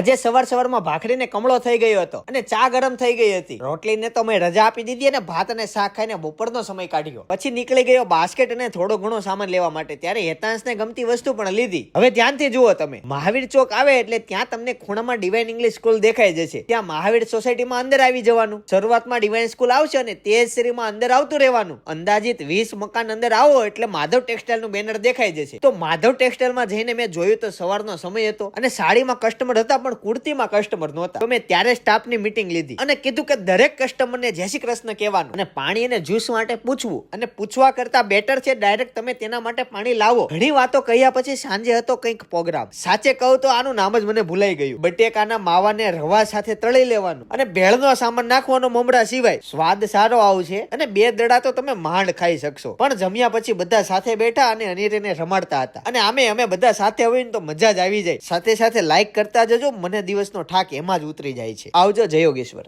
આજે સવાર સવારમાં ભાખરીને કમળો થઈ ગયો હતો અને ચા ગરમ થઈ ગઈ હતી. રોટલીને તો મેં રજા આપી દીધી અને ભાત અને શાક ખાઈને બપોરનો સમય કાઢ્યો. પછી નીકળી ગયો બાસ્કેટ અને થોડો ઘણો સામાન લેવા માટે. ત્યારે હેતાંશને ગમતી વસ્તુ પણ લીધી. હવે ધ્યાનથી જુઓ તમે. મહાવીર ચોક આવે એટલે ત્યાં તમને ખૂણામાં ડિવાઇન ઇંગ્લિશ સ્કૂલ દેખાઈ જશે. ત્યાં મહાવીર સોસાયટીમાં અંદર આવી જવાનું. શરૂઆતમાં ડિવાઇન સ્કૂલ આવશે અને તે શેરીમાં અંદર આવતું રહેવાનું. અંદાજિત વીસ મકાન અંદર આવો એટલે માધવ ટેક્સટાઇલનું બેનર દેખાઈ જશે. તો માધવ ટેક્સટાઇલમાં જઈને મેં જોયું તો સવારનો સમય હતો અને સાડીમાં કસ્ટમર હતા પણ કુર્તીમાં કસ્ટમર નહોતા. તો મેં ત્યારે સ્ટાફની મીટિંગ લીધી અને કીધું કે દરેક કસ્ટમરને જય શ્રી કૃષ્ણ કહેવાનું. અને પાણી અને જ્યુસ માટે પૂછવું. અને પૂછવા કરતા બેટર છે ડાયરેક્ટ તમે તેના માટે પાણી લાવો. ઘણી વાતો કહ્યા પછી સાંજે હતો કંઈક પ્રોગ્રામ સાચે કહું તો આનું નામ જ મને ભૂલાઈ ગયું. બટેકાના માવાને રવા સાથે તળી લેવાનું. અને ભેળનો સામાન નાખવાનો મમરા સિવાય સ્વાદ સારો આવશે. અને બે દડા તો તમે માંડ ખાઈ શકશો. પણ જમ્યા પછી બધા સાથે બેઠા અને અનિરેને રમાડતા હતા. અને આમે અમે બધા સાથે હોય ને તો મજા જ આવી જાય. સાથે સાથે લાઈક કરતા જજો. મને દિવસનો ઠાક એમાં જ ઉતરી જાય છે. આવજો જય યોગેશ્વર